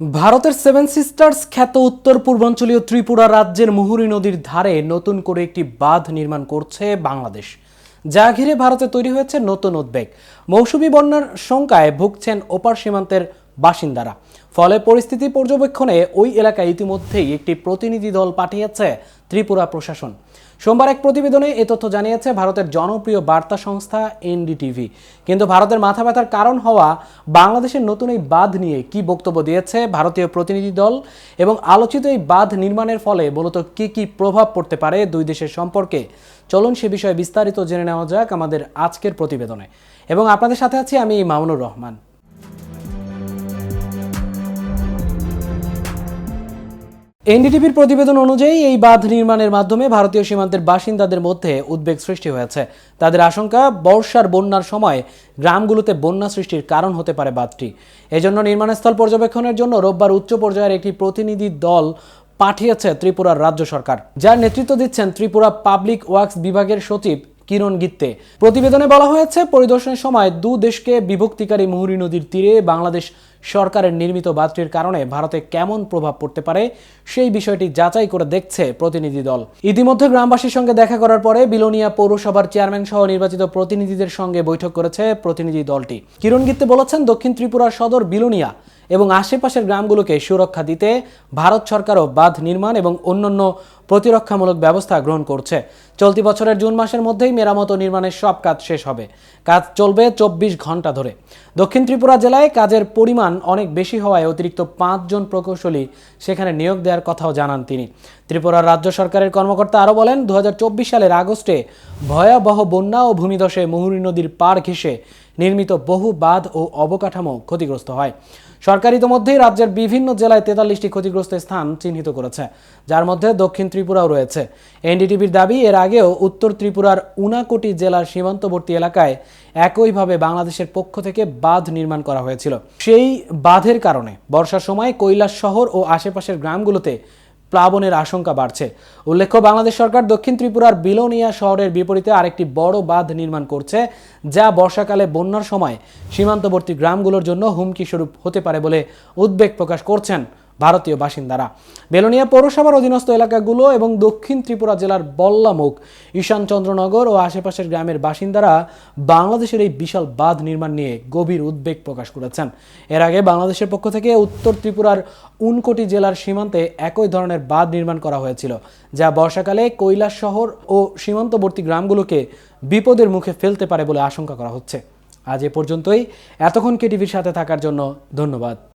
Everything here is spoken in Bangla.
ভারতের সেভেন সিস্টার্স খ্যাত উত্তর পূর্বাঞ্চলীয় ত্রিপুরা রাজ্যের মুহুরী নদীর ধারে নতুন করে একটি বাঁধ নির্মাণ করছে বাংলাদেশ, যা ঘিরে ভারতে তৈরি হয়েছে নতুন উদ্বেগ। মৌসুমি বন্যার শঙ্কায় ভুগছেন ওপার সীমান্তের বাসিন্দারা। ফলে পরিস্থিতি পর্যবেক্ষণে ওই এলাকায় ইতিমধ্যেই একটি প্রতিনিধি দল পাঠিয়েছে ত্রিপুরা প্রশাসন। সোমবার এক প্রতিবেদনে এ তথ্য জানিয়েছে ভারতের জনপ্রিয় বার্তা সংস্থা এনডিটিভি। কিন্তু ভারতের মাথা ব্যথার কারণ হওয়া, বাংলাদেশের নতুন এই বাঁধ নিয়ে কি বক্তব্য দিয়েছে ভারতীয় প্রতিনিধি দল এবং আলোচিত এই বাঁধ নির্মাণের ফলে মূলত কি কি প্রভাব পড়তে পারে দুই দেশের সম্পর্কে, চলুন সে বিষয়ে বিস্তারিত জেনে নেওয়া যাক আমাদের আজকের প্রতিবেদনে। এবং আপনাদের সাথে আছি আমি মামুনুর রহমান। এনডিটিভির প্রতিবেদন অনুযায়ী এই বাঁধ নির্মাণের মাধ্যমে ভারতীয় সীমান্তের বাসিন্দাদের মধ্যে উদ্বেগ সৃষ্টি হয়েছে। তাদের আশঙ্কা, বর্ষার বন্যার সময় গ্রামগুলোতে বন্যা সৃষ্টির কারণ হতে পারে বাঁধটি। এজন্য নির্মাণস্থল পর্যবেক্ষণের জন্য রোববার উচ্চ পর্যায়ের একটি প্রতিনিধি দল পাঠিয়েছে ত্রিপুরার রাজ্য সরকার। যার নেতৃত্ব দিচ্ছেন ত্রিপুরা পাবলিক ওয়ার্কস বিভাগের সচিব কিরণ গিত্তে। প্রতিবেদনে বলা হয়েছে, পরিদর্শনের সময় দু দেশকে বিভক্তিকারী মুহুরী নদীর তীরে বাংলাদেশ সরকারের নির্মিত বাঁধটির কারণে ভারতে কেমন প্রভাব পড়তে পারে সেই বিষয়টি যাচাই করে দেখছে প্রতিনিধি দল। ইতিমধ্যে গ্রামবাসীর সঙ্গে দেখা করার পরে বিলোনিয়া পৌরসভার চেয়ারম্যান সহ নির্বাচিত প্রতিনিধিদের সঙ্গে বৈঠক করেছে প্রতিনিধি দলটি। কিরণ গিত্তে বলেছেন, দক্ষিণ ত্রিপুরার সদর বিলোনিয়া এবং আশেপাশের গ্রামগুলোকে সুরক্ষা দিতে ভারত সরকারও বাঁধ নির্মাণ এবং অন্যান্য প্রতিরক্ষামূলক ব্যবস্থা গ্রহণ করছে। চলতি বছরের জুন মাসের মধ্যেই মেরামত নির্মাণের সব কাজ শেষ হবে। কাজ চলবে চব্বিশ ঘণ্টা ধরে। দক্ষিণ ত্রিপুরা জেলায় কাজের পরিমাণ অনেক বেশি হওয়ায় অতিরিক্ত পাঁচজন প্রকৌশলী সেখানে নিয়োগ দেওয়ার কথাও জানান তিনি। ত্রিপুরার রাজ্য সরকারের কর্মকর্তা আরও বলেন দু হাজার চব্বিশ সালের আগস্টে ভয়াবহ বন্যা ও ভূমিধসে মুহুরী নদীর পার ঘেঁষে নির্মিত বহু বাঁধ ও অবকাঠামো ক্ষতিগ্রস্ত হয়। সরকার ইতিমধ্যেই রাজ্যের বিভিন্ন জেলায় তেতাল্লিশটি ক্ষতিগ্রস্ত স্থান চিহ্নিত করেছে, যার মধ্যে দক্ষিণ ত্রিপুরাও রয়েছে। এনডিটিভির দাবি, এর আগেও উত্তর ত্রিপুরার উনাকোটি জেলার সীমান্তবর্তী এলাকায় একইভাবে বাংলাদেশের পক্ষ থেকে বাঁধ নির্মাণ করা হয়েছিল। সেই বাঁধের কারণে বর্ষার সময় কৈলাস শহর ও আশেপাশের গ্রামগুলোতে প্লাবনের আশঙ্কা বাড়ছে। উল্লেখ্য, বাংলাদেশ সরকার দক্ষিণ ত্রিপুরার বিলোনিয়া শহরের বিপরীতে আরেকটি বড় বাঁধ নির্মাণ করছে, যা বর্ষাকালে বন্যার সময় সীমান্তবর্তী গ্রামগুলোর জন্য হুমকি স্বরূপ হতে পারে বলে উদ্বেগ প্রকাশ করছেন। ভারতীয় বাসিন্দারা। বেলোনিয়া পৌরসভার অধীনস্থ এলাকাগুলো এবং দক্ষিণ ত্রিপুরা জেলার বল্লামুখ ঈশান চন্দ্রনগর ও আশেপাশের গ্রামের বাসিন্দারা বাংলাদেশের এই বিশাল বাঁধ নির্মাণ নিয়ে গভীর উদ্বেগ প্রকাশ করেছেন। এর আগে বাংলাদেশের পক্ষ থেকে উত্তর ত্রিপুরার উনকোটি জেলার সীমান্তে একই ধরনের বাঁধ নির্মাণ করা হয়েছিল, যা বর্ষাকালে কৈলাস শহর ও সীমান্তবর্তী গ্রামগুলোকে বিপদের মুখে ফেলতে পারে বলে আশঙ্কা করা হচ্ছে। আজ এ পর্যন্তই। এতক্ষণ কেটিভির সাথে থাকার জন্য ধন্যবাদ।